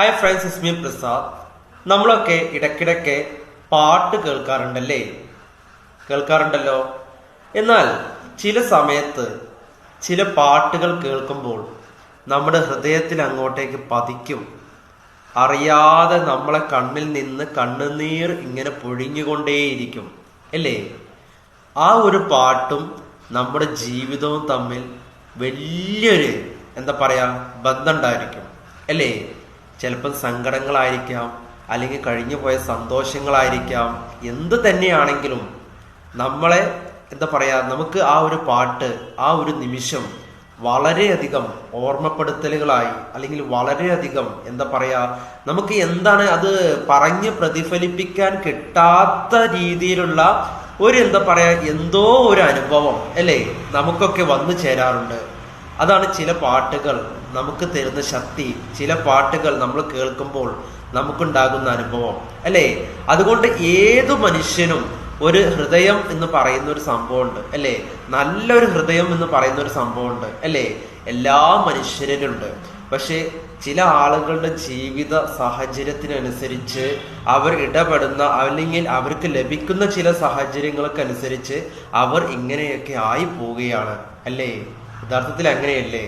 Hi friends ഇസ്മി പ്രസാദ് നമ്മളൊക്കെ ഇടയ്ക്കിടയ്ക്ക് പാട്ട് കേൾക്കാറുണ്ടല്ലേ? കേൾക്കാറുണ്ടല്ലോ? എന്നാൽ ചില സമയത്ത് ചില പാട്ടുകൾ കേൾക്കുമ്പോൾ നമ്മുടെ ഹൃദയത്തിൽ അങ്ങോട്ടേക്ക് പതിക്കും. അറിയാതെ നമ്മളെ കണ്ണിൽ നിന്ന് കണ്ണുനീർ ഇങ്ങനെ പൊഴിഞ്ഞുകൊണ്ടേയിരിക്കും. അല്ലേ? ആ ഒരു പാട്ടും നമ്മുടെ ജീവിതവും തമ്മിൽ വലിയൊരു എന്താ പറയുക ബന്ധമുണ്ടായിരിക്കും അല്ലേ? ചിലപ്പം സങ്കടങ്ങളായിരിക്കാം അല്ലെങ്കിൽ കഴിഞ്ഞു പോയ സന്തോഷങ്ങളായിരിക്കാം. എന്ത് തന്നെയാണെങ്കിലും നമ്മളെ എന്താ പറയുക നമുക്ക് ആ ഒരു പാട്ട് ആ ഒരു നിമിഷം വളരെയധികം ഓർമ്മപ്പെടുത്തലുകളായി അല്ലെങ്കിൽ വളരെയധികം എന്താ പറയുക നമുക്ക് എന്താണ് അത് പറഞ്ഞ് പ്രതിഫലിപ്പിക്കാൻ കിട്ടാത്ത രീതിയിലുള്ള ഒരു എന്താ പറയുക എന്തോ ഒരു അനുഭവം അല്ലേ നമുക്കൊക്കെ വന്നു ചേരാറുണ്ട്. അതാണ് ചില പാട്ടുകൾ നമുക്ക് തരുന്ന ശക്തി. ചില പാട്ടുകൾ നമ്മൾ കേൾക്കുമ്പോൾ നമുക്കുണ്ടാകുന്ന അനുഭവം. അല്ലേ? അതുകൊണ്ട് ഏതു മനുഷ്യനും ഒരു ഹൃദയം എന്ന് പറയുന്ന ഒരു സംഭവമുണ്ട്. അല്ലേ? നല്ലൊരു ഹൃദയം എന്ന് പറയുന്ന ഒരു സംഭവമുണ്ട്. അല്ലേ? എല്ലാ മനുഷ്യരിലുണ്ട്. പക്ഷെ ചില ആളുകളുടെ ജീവിത സാഹചര്യത്തിനനുസരിച്ച് അവർ ഇടപെടുന്ന അല്ലെങ്കിൽ അവർക്ക് ലഭിക്കുന്ന ചില സാഹചര്യങ്ങൾക്കനുസരിച്ച് അവർ ഇങ്ങനെയൊക്കെ ആയി പോവുകയാണ്. അല്ലേ? യഥാർത്ഥത്തിൽ അങ്ങനെയല്ലേ?